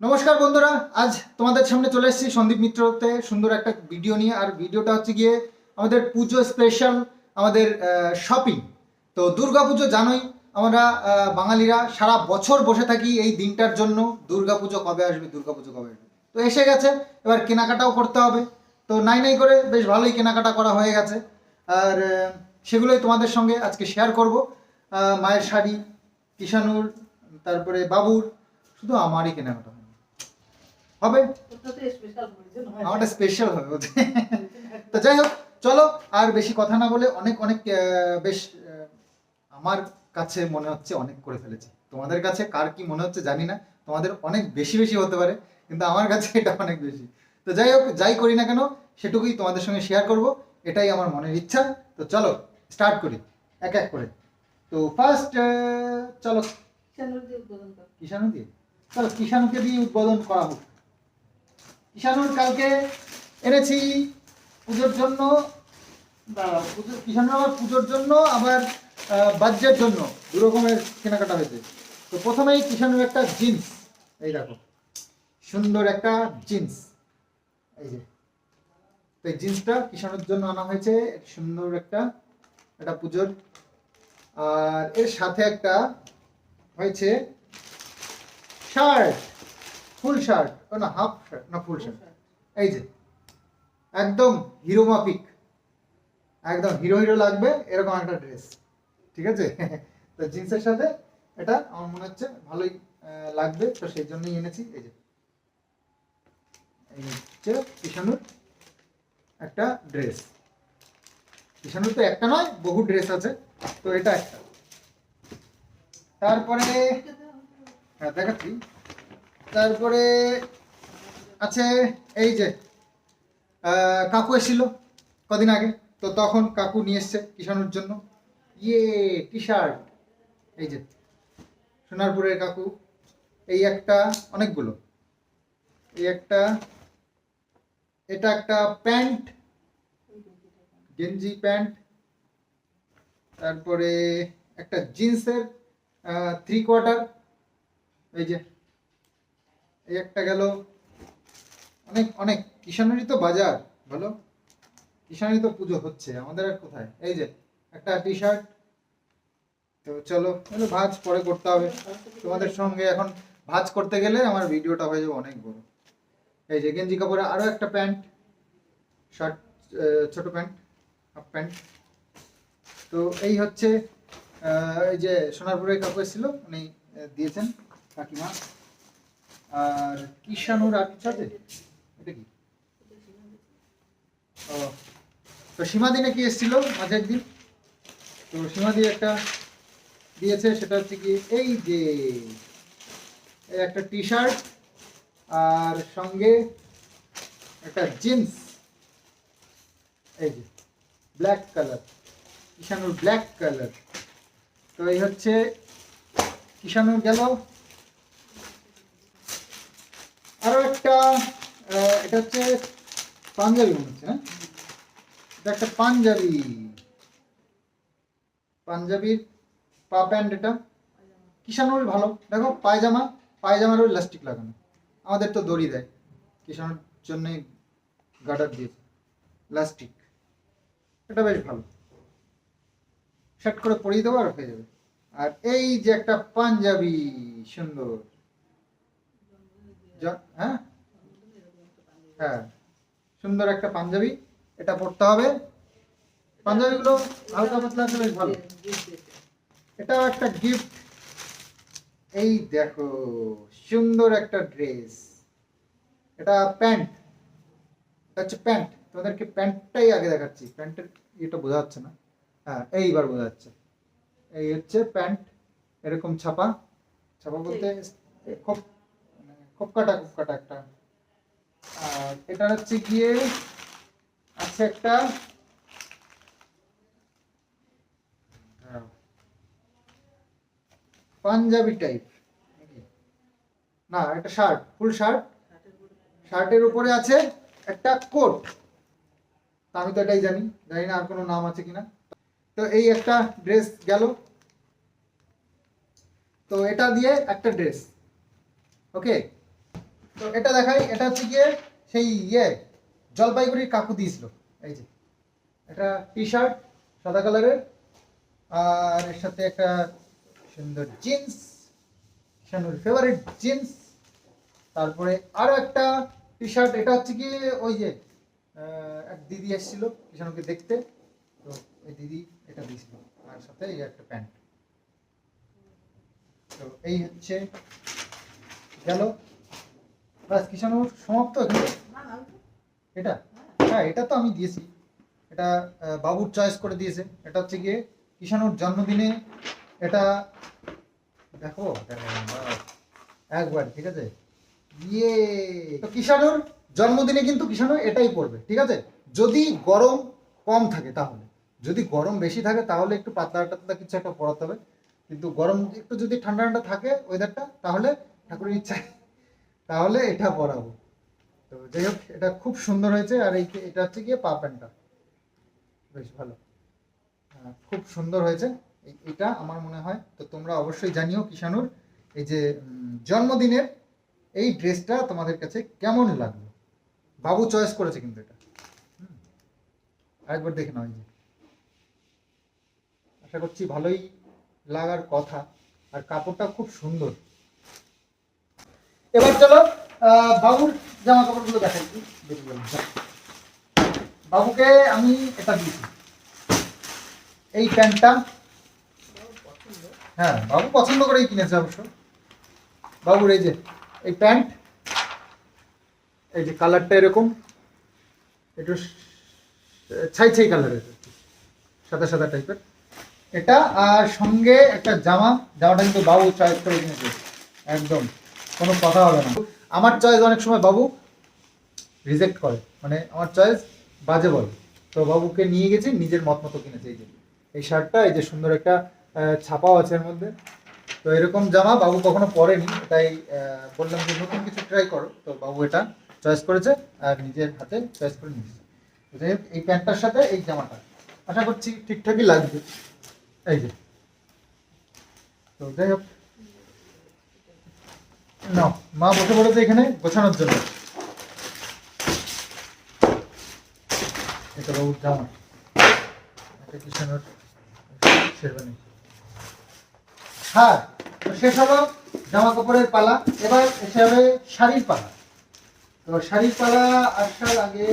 নমস্কার বন্ধুরা, আজ তোমাদের সামনে চলে এসেছি সন্দীপ মিত্রতে। সুন্দর একটা ভিডিও নিয়ে, আর ভিডিওটা হচ্ছে গিয়ে আমাদের পুজো স্পেশাল আমাদের শপিং তো দুর্গা পুজো জানোই, আমরা বাঙালিরা সারা বছর বসে থাকি এই দিনটার জন্য। দুর্গা পুজো কবে আসবে, দুর্গা পুজো কবে আসবে? তো এসে গেছে, এবার কেনাকাটাও করতে হবে। তো নাই নাই করে বেশ ভালোই কেনাকাটা করা হয়ে গেছে। আর সেগুলোই তোমাদের সঙ্গে আজকে শেয়ার করব। মায়ের শাড়ি কিষানুর তারপরে বাবুর, শুধু আমারই কেনাকাটা। হবে? আমারটা স্পেশাল হবে। তো যাই হোক চলো আর বেশি কথা না বলে অনেক অনেক বেশ আমার কাছে মনে হচ্ছে অনেক করে ফেলেছি। তোমাদের কাছে কার কি মনে হচ্ছে জানি না তোমাদের অনেক বেশি বেশি হতে পারে কিন্তু আমার কাছে এটা অনেক বেশি। তো যাই হোক যাই করি না কেন সেটুকুই তোমাদের সঙ্গে শেয়ার করব এটাই আমার মনের ইচ্ছা। তো চলো স্টার্ট করি এক এক করে। তো ফার্স্ট চলো। কিষাণু দিয়ে? চলো কিষাণুকে দিয়ে উদ্বোধন করা হোক কিষাণুর কালকে এনেছি পুজোর জন্য কিষাণুর আবার পুজোর জন্য আবার আহ, বাহ্যের জন্য দু রকমের কেনাকাটা হয়েছে। তো প্রথমেই কিষাণুর একটা জিন্স এই দেখো সুন্দর একটা জিন্স। এই যে তো এই জিন্সটা কিষাণুর জন্য আনা হয়েছে সুন্দর একটা একটা পুজোর। আর এর সাথে একটা হয়েছে শার্ট। ফুল শার্ট না, হাফ শার্ট, না ফুল শার্ট। এই যে, একদম হিরো মাফিক একদম হিরো হিরো লাগবে, এরকম একটা ড্রেস ঠিক আছে? তো জিন্সের সাথে এটা আমার মনে হচ্ছে ভালোই লাগবে, তো সেই জন্যই এনেছি। এই যে, এই হচ্ছে কিষানুর একটা ড্রেস কিষানুর তো একটা নয়, বহু ড্রেস আছে, তো এটা একটা। তারপরে হ্যাঁ দেখাচ্ছি। তারপরে আছে এই যে কাকু এসেছিল কদিন আগে। তো তখন কাকু নিয়ে এসছে কিষানুর জন্য। ইয়ে টি শার্ট এই যে, সোনারপুরের কাকু। এই একটা অনেকগুলো। এই একটা, এটা একটা প্যান্ট। গেঞ্জি প্যান্ট। তারপরে একটা জিন্সের থ্রি কোয়ার্টার এই যে এই একটা গেল। অনেক অনেক। কিষানেরই তো বাজার, বলো? কিষানেরই তো পুজো হচ্ছে, আমাদের আর কোথায়? এই যে, একটা টি শার্ট তো চলো ভাজ পরে করতে হবে। তোমাদের সঙ্গে এখন ভাজ করতে গেলে আমার ভিডিওটা হয়ে যাবে অনেক বড়। এই যে, গেঞ্জি কাপড়ে আরও একটা প্যান্ট। শার্ট ছোট প্যান্ট, হাফ প্যান্ট। তো এই হচ্ছে এই যে সোনারপুরের কাপড় এসেছিল, উনি দিয়েছেন কাকিমা। আর কিষানুর আর এটা কি? ও, তো সীমাদিনে কি এসেছিল মাঝে একদিন? তো সীমাদি একটা দিয়েছে, সেটা হচ্ছে কি, এই যে একটা টি শার্ট আর সঙ্গে একটা জিন্স। এই যে ব্ল্যাক কালার কিষানুর ব্ল্যাক কালার তো এই হচ্ছে কিষানুর গেল আরও একটা আহ, এটা হচ্ছে পাঞ্জাবি মনে হচ্ছে হ্যাঁ? এটা একটা পাঞ্জাবি। পাঞ্জাবির পা প্যান্ট এটা। কিষানুর ভালো। দেখো, পায়জামা, পায়জামারও ইলাস্টিক লাগানো। আমাদের তো দড়ি দেয়। কিষানুর জন্যই গার্ডার দিয়েছে ইলাস্টিক এটা বেশ ভালো। শার্ট করে পরিয়ে দেবো আর হয়ে যাবে। আর এই যে একটা পাঞ্জাবি, সুন্দর। হ্যাঁ? হ্যাঁ সুন্দর একটা পাঞ্জাবি এটা পরতে হবে। পাঞ্জাবিগুলো হালকা পাতলা আছে বেশ ভালো। এটাও একটা গিফট এই দেখো সুন্দর একটা ড্রেস এটা প্যান্ট। এটা হচ্ছে প্যান্ট। তোমাদেরকে প্যান্টটাই আগে দেখাচ্ছি। প্যান্টের এটা বোঝা যাচ্ছে না। হ্যাঁ এইবার বোঝা যাচ্ছে। এই হচ্ছে প্যান্ট এরকম ছাপা। ছাপা বলতে খুব মানে খুব কাটা খুব কাটা একটা আর এটা হচ্ছে গিয়ে আছে একটা দাঁড়াও। পাঞ্জাবি টাইপ না একটা শার্ট ফুল শার্ট শার্টের উপরে আছে একটা কোট আমি তো এটাই জানি জানি না আর কোনো নাম আছে কিনা। তো এই একটা ড্রেস গেল। তো এটা দিয়ে একটা ড্রেস ওকে তো এটা দেখাই, এটা হচ্ছে গিয়ে সেই ইয়ে জলপাইগুড়ির কাকু দিয়েছিল। এই যে, এটা টি শার্ট সাদা কালারের। আর এর সাথে একটা সুন্দর জিন্স শানুর ফেভারিট জিন্স তারপরে আরও একটা টি শার্ট এটা হচ্ছে কি ওই যে এক দিদি এসেছিল কিষানুকে দেখতে। তো এই দিদি এটা দিয়েছিল, আর সাথে এই একটা প্যান্ট। তো এই হচ্ছে, গেল। বাস কিষানুর সমাপ্ত এটা? হ্যাঁ এটা তো আমি দিয়েছি। এটা বাবুর চয়েস করে দিয়েছে। এটা হচ্ছে গিয়ে কিষানুর জন্মদিনে এটা, দেখো একবার, ঠিক আছে? ইয়ে তো কিষানুর জন্মদিনে কিন্তু কিষানু এটাই পড়বে, ঠিক আছে? যদি গরম কম থাকে তাহলে। যদি গরম বেশি থাকে তাহলে একটু পাতলা টাতলা কিছু একটা পড়াতে হবে। কিন্তু গরম একটু যদি ঠান্ডা ঠান্ডা থাকে ওয়েদারটা তাহলে ঠাকুরের ইচ্ছায় তাহলে এটা পরাবো। তো যাই হোক, এটা খুব সুন্দর হয়েছে আর এই এটা হচ্ছে গিয়ে পা প্যান্টটা। বেশ ভালো। খুব সুন্দর হয়েছে। এটা আমার মনে হয়, তো তোমরা অবশ্যই জানিও কিষানুর এই যে জন্মদিনের এই ড্রেসটা তোমাদের কাছে কেমন লাগল? বাবু চয়েস করেছে কিন্তু এটা। আরেকবার দেখে নাও এই যে। আশা করছি ভালোই লাগার কথা। আর কাপড়টা খুব সুন্দর। এবার চলো বাবুর জামা কাপড়গুলো দেখাই। বাবুকে আমি এটা দিয়েছি। এই প্যান্টটা। হ্যাঁ বাবু পছন্দ করেই কিনেছে অবশ্য। বাবুর এই যে, এই প্যান্ট, এই যে কালারটা এরকম, একটু ছাই ছাই কালারের, সাদা সাদা টাইপের। এটা আর সঙ্গে একটা জামা, জামাটা কিন্তু বাবু চয়েস করে কিনেছে। একদম। কোনো কথা হবে না। আমার চয়েস অনেক সময় বাবু রিজেক্ট করে। মানে আমার চয়েস বাজে বলে। তো বাবুকে নিয়ে গেছি, নিজের মত মতো কিনেছে এই যে। এই শার্টটা, এই যে সুন্দর একটা ছাপাও আছে এর মধ্যে। তো এরকম জামা বাবু কখনো পরেনি, তাই বললাম যে নতুন কিছু ট্রাই করো। তো বাবু এটা চয়েস করেছে আর নিজের হাতে চয়েস করে নিয়েছে। এই প্যান্টটার সাথে এই জামাটা। আশা করছি ঠিকঠাকই লাগবে। এই যে। তো যাই হোক না মা বসে পড়েছে এখানে গোছানোর জন্য। এটা বাবুর জামা এটা কিষানোর শেরবানি হ্যাঁ তো শেষ হলো জামা কাপড়ের পালা। এবার এসে হবে শাড়ির পালা। তো শাড়ির পালা আসার আগে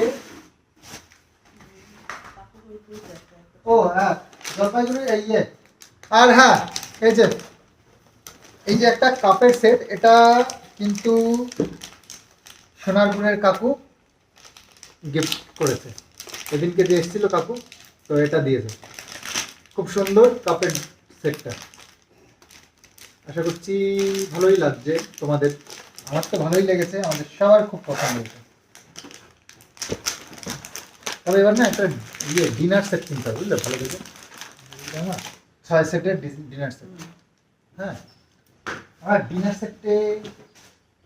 ও হ্যাঁ জলপাইগুড়ি এই ইয়ে। আর হ্যাঁ এই যে এই যে একটা কাপের সেট, এটা কিন্তু সোনারপুরের কাকু গিফট করেছে। এদিনকে যে এসেছিল কাকু, তো এটা দিয়েছে। খুব সুন্দর কাপের সেটটা। আশা করছি ভালোই লাগছে তোমাদের। আমার তো ভালোই লেগেছে, আমাদের সবার খুব পছন্দ হয়েছে। তবে এবার না একটা ইয়ে ডিনার সেট কিনতে হবে, বুঝলে? ভালো দেখে ছয় সেটের ডিনার সেট হ্যাঁ? আর ডিনার সেটে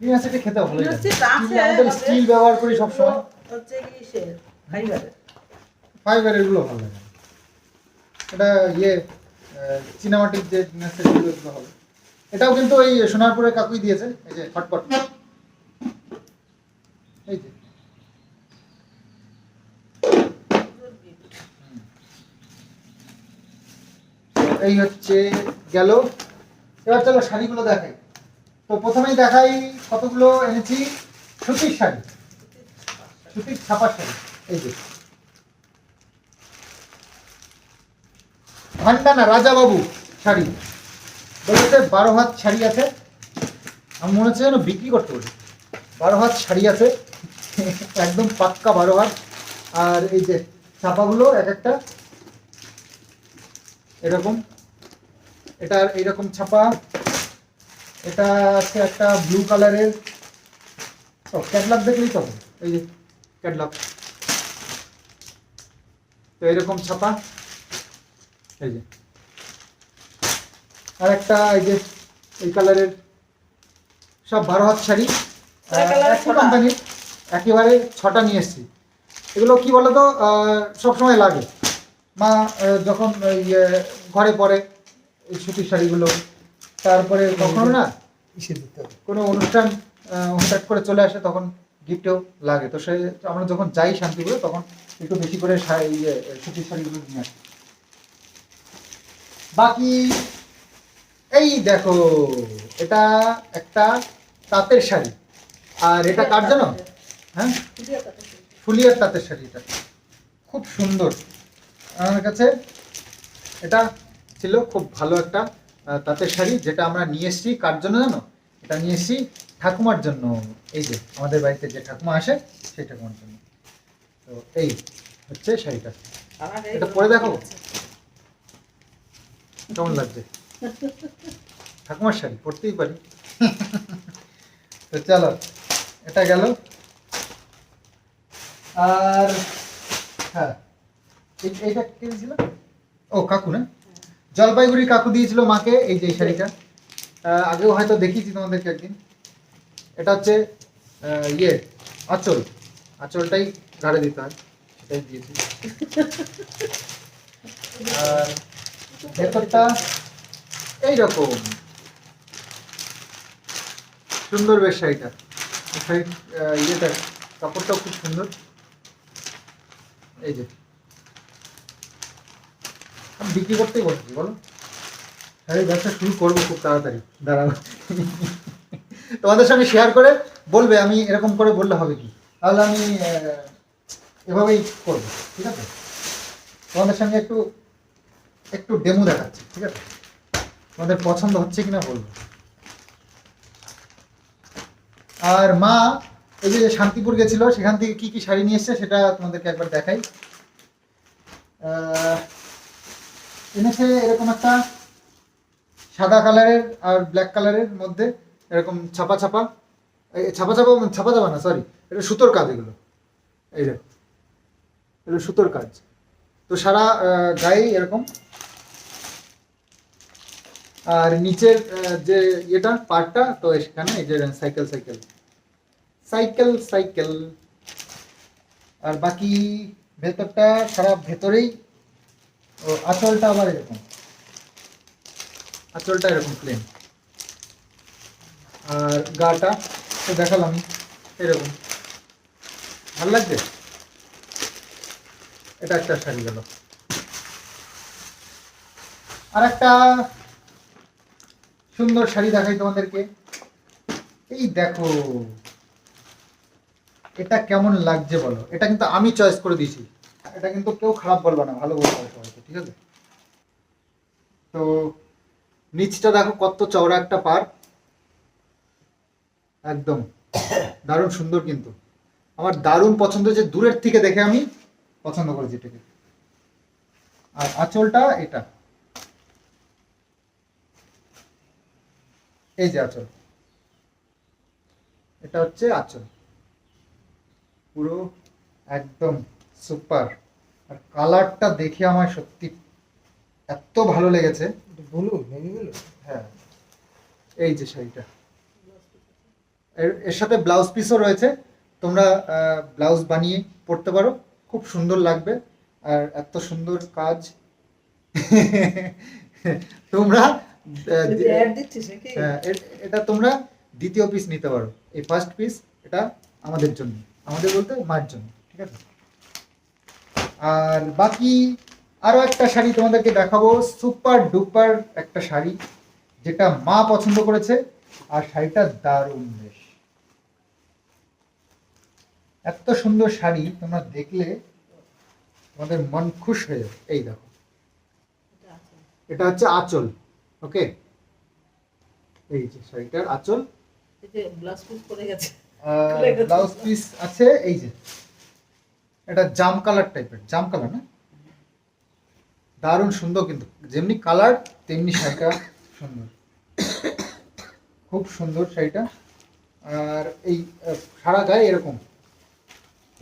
ডিনার সেটে খেতে ভালো লাগে আমাদের আমাদের। স্টিল ব্যবহার করি সবসময়। হচ্ছে কি সে ফাইবারের। ফাইবার এগুলো ভালো লাগে। এটা ইয়ে চিনামাটির যে ডিনার সেটগুলো এগুলো হবে। এটাও কিন্তু ওই সোনারপুরের কাকুই দিয়েছে এই যে হটপট। এই যে। এই হচ্ছে গেল। এবার চলো শাড়িগুলো দেখাই। তো প্রথমেই দেখাই কতগুলো এনেছি। সুতির শাড়ি। সুতির ছাপার শাড়ি। এই যে। ভান্ডানা রাজাবাবু শাড়ি। বলেছে বারো হাত শাড়ি আছে। আমি মনে হচ্ছে যেন বিক্রি করতে পারি বারো হাত শাড়ি আছে। একদম পাক্কা বারো হাত। আর এই যে ছাপাগুলো এক একটা। এরকম। এটার এইরকম ছাপা। এটা আছে একটা ব্লু কালারের ও ক্যাটলগ দেখলেই তো? এই যে ক্যাটলগ তো এরকম ছাপা। এই যে। আর একটা এই যে এই কালারের সব বারো হাত শাড়ি। একটা? কোম্পানির একেবারে ছটা নিয়ে এসেছি। এগুলো কি বলতো? সব সময় লাগে। মা যখন আহ, ঘরে পরে এই সুতির শাড়িগুলো। তারপরে কখনো না ইসে দিতে কোনো অনুষ্ঠান হঠাৎ করে চলে আসে তখন গিফটেও লাগে। তো সে আমরা যখন যাই শান্তিপুরে তখন একটু বেশি করে শা- ইয়ে সুতির শাড়িগুলো নিয়ে আসি। বাকি এই দেখো এটা একটা তাঁতের শাড়ি। আর এটা কার জানো? হ্যাঁ? শাড়ি। ফুলিয়ার তাঁতের শাড়ি এটা। খুব সুন্দর। আমার কাছে এটা ছিল খুব ভালো একটা তাঁতের শাড়ি যেটা আমরা নিয়ে এসেছি। কার জন্য জানো? এটা নিয়ে এসেছি ঠাকুমার জন্য। এই যে আমাদের বাড়িতে যে ঠাকুমা আসে সেই ঠাকুমার জন্য। তো এই হচ্ছে শাড়িটা। এটা পরে দেখো। কেমন লাগছে? ঠাকুমার শাড়ি পরতেই পারি। তো চলো এটা গেল। আর হ্যাঁ এই- এইটা কে দিয়েছিল? ও কাকু না? জলপাইগুড়ি কাকু দিয়েছিল মাকে, এই যে শাড়িটা। আগেও হয়তো দেখিয়েছি তোমাদেরকে একদিন। এটা হচ্ছে ইয়ে আঁচল। আঁচলটাই ঘাড়ে দিতে হয়, সেটাই দিয়েছি। ভেতরটা এইরকম। সুন্দর বেশ শাড়িটা। শাড়ির ইয়েটা, কাপড়টাও খুব সুন্দর। এই যে। বিক্রি করতেই বলছি বলো। শাড়ির ব্যবসা শুরু করব খুব তাড়াতাড়ি। দাঁড়াও। তোমাদের সঙ্গে শেয়ার করে বলবে, আমি এরকম করে বললে হবে কি? তাহলে আমি এভাবেই করব, ঠিক আছে? তোমাদের সঙ্গে একটু একটু ডেমো দেখাচ্ছি, ঠিক আছে? তোমাদের পছন্দ হচ্ছে কিনা বলব। আর মা, এই যে শান্তিপুর গেছিল, সেখান থেকে কি কি শাড়ি নিয়ে এসছে সেটা তোমাদেরকে একবার দেখাই। এনেছে এরকম একটা সাদা কালারের আর ব্ল্যাক কালারের মধ্যে এরকম ছাপা ছাপা। ছাপা ছাপা ছাপা ছাপা না সরি এটা সুতোর কাজ এগুলো। এই দেখো এগুলো সুতোর কাজ। তো সারা গায়ে এরকম। আর নিচের যে ইয়েটা পার্টটা তো সেখানে এই যে সাইকেল সাইকেল সাইকেল সাইকেল আর বাকি ভেতরটা সারা ভেতরেই ও, আঁচলটা আবার এরকম। আঁচলটা এরকম প্লেন আর গাটা, তো দেখালাম এরকম। ভালো লাগছে? এটা একটা শাড়ি গেল। আর একটা সুন্দর শাড়ি দেখাই তোমাদেরকে। এই দেখো, এটা কেমন লাগছে বলো? এটা কিন্তু আমি চয়েস করে দিয়েছি। এটা কিন্তু কেউ খারাপ বলবে না, ভালো বলবে সবাইকে, ঠিক আছে? তো নিচটা দেখো কত চওড়া একটা পার। একদম। দারুণ সুন্দর কিন্তু। আমার দারুণ পছন্দ যে দূরের থেকে দেখে আমি পছন্দ করেছি এটাকে। আর আঁচলটা এটা। এই যে আঁচল। এটা হচ্ছে আঁচল। পুরো একদম সুপার। আর কালারটা দেখে আমার সত্যি এত ভালো লেগেছে। ব্লু নেভি ব্লু হ্যাঁ। এই যে শাড়িটা। এর সাথে ব্লাউজ পিসও রয়েছে। তোমরা ব্লাউজ বানিয়ে পরতে পারো। খুব সুন্দর লাগবে। আর এত সুন্দর কাজ। তোমরা হ্যাঁ, এটা তোমরা দ্বিতীয় পিস নিতে পারো। এই ফার্স্ট পিস এটা আমাদের জন্য। আমাদের বলতে মার জন্য। ঠিক আছে? আর বাকি আরও একটা শাড়ি তোমাদেরকে দেখাবো সুপার ডুপার একটা শাড়ি যেটা মা পছন্দ করেছে আর শাড়িটা দারুণ বেশ। এত সুন্দর শাড়ি তোমরা দেখলে তোমাদের মন খুশ হয়ে যাবে। এই দেখো। এটা হচ্ছে আঁচল ওকে এই যে শাড়িটার আঁচল। এই যে ব্লাউজ পিস পরে গেছে। ব্লাউজ পিস আছে এই যে। এটা জাম কালার টাইপের জাম কালার না? দারুণ সুন্দর কিন্তু যেমনি কালার তেমনি শাড়িটা সুন্দর। খুব সুন্দর শাড়িটা। আর এই সারা গায়ে এরকম।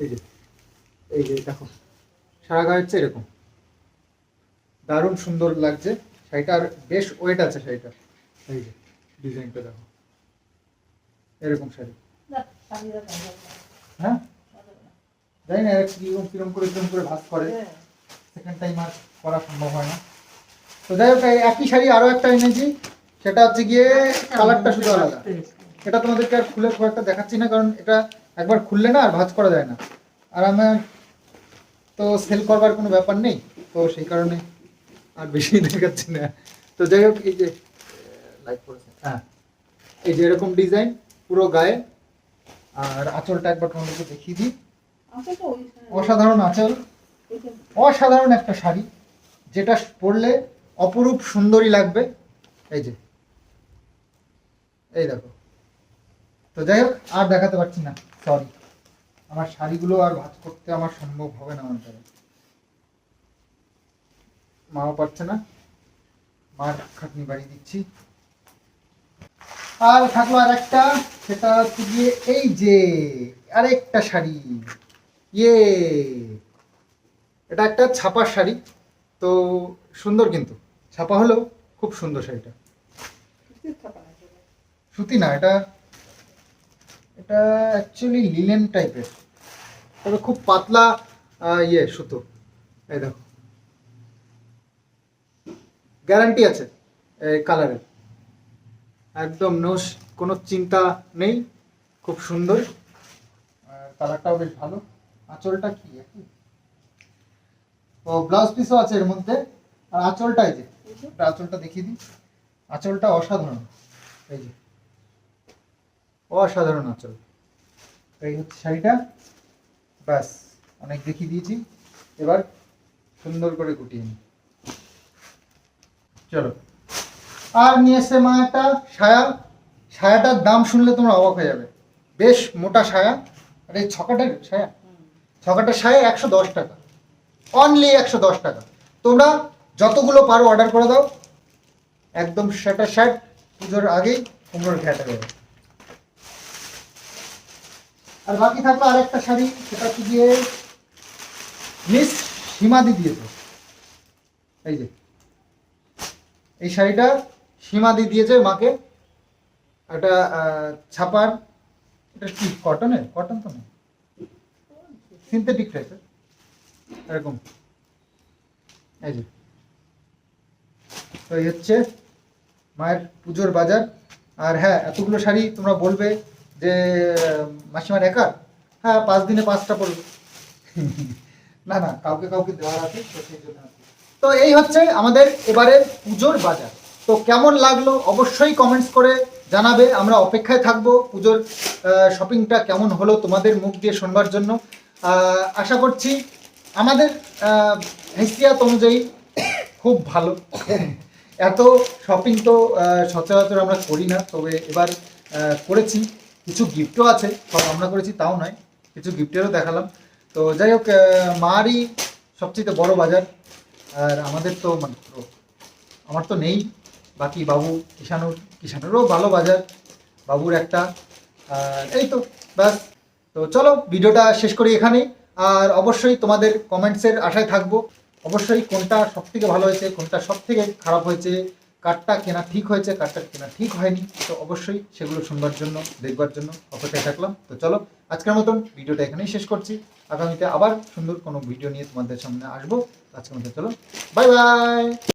এই যে এই যে দেখো সারা গায়ে হচ্ছে এরকম। দারুণ সুন্দর লাগছে শাড়িটার বেশ ওয়েট আছে শাড়িটা। এই যে ডিজাইনটা দেখো। এরকম শাড়ি। হ্যাঁ। জানি না এরা কীরকম কীরকম করে কীরকম করে ভাগ করে। হ্যাঁ। সেকেন্ড টাইম আর করা সম্ভব হয় না। তো যাই হোক একই শাড়ি আরও একটা এনেছি। সেটা হচ্ছে গিয়ে কালারটা শুধু আলাদা। এটা তোমাদেরকে আর খুলে খুব একটা দেখাচ্ছি না কারণ এটা একবার খুললে না আর ভাজ করা যায় না। আর আমার তো সেল করবার কোনো ব্যাপার নেই তো সেই কারণে আর বেশি দেখাচ্ছি না। তো যাই হোক এই যে লাইট পড়েছে হ্যাঁ এই যে এরকম ডিজাইন পুরো গায়ে। আর আঁচলটা একবার তোমাদেরকে দেখিয়ে দিই। অসাধারণ আঁচল, অসাধারণ একটা শাড়ি, যেটা পরলে অপরূপ সুন্দরী লাগবে। এই যে, এই দেখো। তো যাই হোক, আর দেখাতে পারছি না সরি আমার শাড়িগুলো আর ভাঁজ করতে আমার সম্ভব হবে না আমার দ্বারা মাও পারছে না। মার খাটনি বাড়িয়ে দিচ্ছি। আর থাকল আর একটা সেটা হচ্ছে গিয়ে এই যে, আরেকটা শাড়ি। ইয়ে। এটা একটা ছাপার শাড়ি, তো সুন্দর কিন্তু। ছাপা হলেও খুব সুন্দর শাড়িটা। সুতি না, এটা এটা অ্যাকচুয়ালি লিলেন টাইপের তবে খুব পাতলা ইয়ে সুতো। এই দেখো। গ্যারান্টি আছে এই কালারের একদম নোস কোনো চিন্তা নেই, খুব সুন্দর। কালারটাও বেশ ভালো। আঁচলটা কি ও ব্লাউজ পিসও আছে এর মধ্যে, আর আঁচলটাই যে আঁচলটা দেখিয়ে দিই। আঁচলটা অসাধারণ, এই যে, অসাধারণ আঁচল। এই হচ্ছে শাড়িটা, ব্যাস, অনেক দেখিয়ে দিয়েছি। এবার সুন্দর করে গুটিয়ে নিই। চলো। আর নিয়ে এসছে মা একটা সায়া। সায়াটার দাম শুনলে তোমরা অবাক হয়ে যাবে। বেশ মোটা সায়া, আর এই ছকাটার সায়া। ছকাটার সায়া একশো দশ টাকা। অনলি একশো দশ টাকা। তোমরা যতগুলো পারো অর্ডার করে দাও। একদম শার্টার শার্ট পুজোর আগেই কুমড়োর ঘ্যাটা দেবে আর বাকি থাকল আরেকটা শাড়ি, সেটা হচ্ছে গিয়ে মিস সীমাদি দিয়েছে এই যে। এই শাড়িটা সীমাদি দিয়েছে মাকে। একটা ছাপার, এটা কি কটনের কটন তো না সিনথেটিক টাইপের এরকম। এই যে। তো এই হচ্ছে মায়ের পুজোর বাজার। আর হ্যাঁ এতগুলো শাড়ি তোমরা বলবে যে, মাসিমার একা? হ্যাঁ পাঁচ দিনে পাঁচটা পড়বে না না, কাউকে কাউকে দেওয়ার আছে, তো সেই জন্য তো এই হচ্ছে আমাদের এবারের পুজোর বাজার। তো কেমন লাগল অবশ্যই কমেন্টস করে জানাবে। আমরা অপেক্ষায় থাকব পুজোর শপিংটা কেমন হলো তোমাদের মুখ দিয়ে শোনবার জন্য। আশা করছি আমাদের হেসিয়াত অনুযায়ী খুব ভালো। এত শপিং তো সচরাচর আমরা করি না, তবে এবার করেছি। কিছু গিফটও আছে, সব আমরা করেছি, তাও নয়। কিছু গিফটেরও দেখালাম। তো যাই হোক মারই সবচেয়ে বড় বাজার। আর আমাদের তো মাত্র আমার তো নেই। বাকি বাবু কিষানুর কিষানুরও ভালো বাজার। বাবুর একটা এই তো, ব্যাস। তো চলো, ভিডিওটা শেষ করি এখানেই। আর অবশ্যই তোমাদের কমেন্টসের আশায় থাকব। অবশ্যই কোনটা সব থেকে ভালো হয়েছে, কোনটা সব থেকে খারাপ হয়েছে, কারটা কেনা ঠিক হয়েছে, কারটা কেনা ঠিক হয়নি, তো অবশ্যই সেগুলো শুনবার জন্য, দেখবার জন্য অপেক্ষায় থাকলাম। তো চলো, আজকের মতন ভিডিওটা এখানেই শেষ করছি। আগামীতে আবার সুন্দর কোনো ভিডিও নিয়ে তোমাদের সামনে আসব। আজকের মতো চলো বাই বাই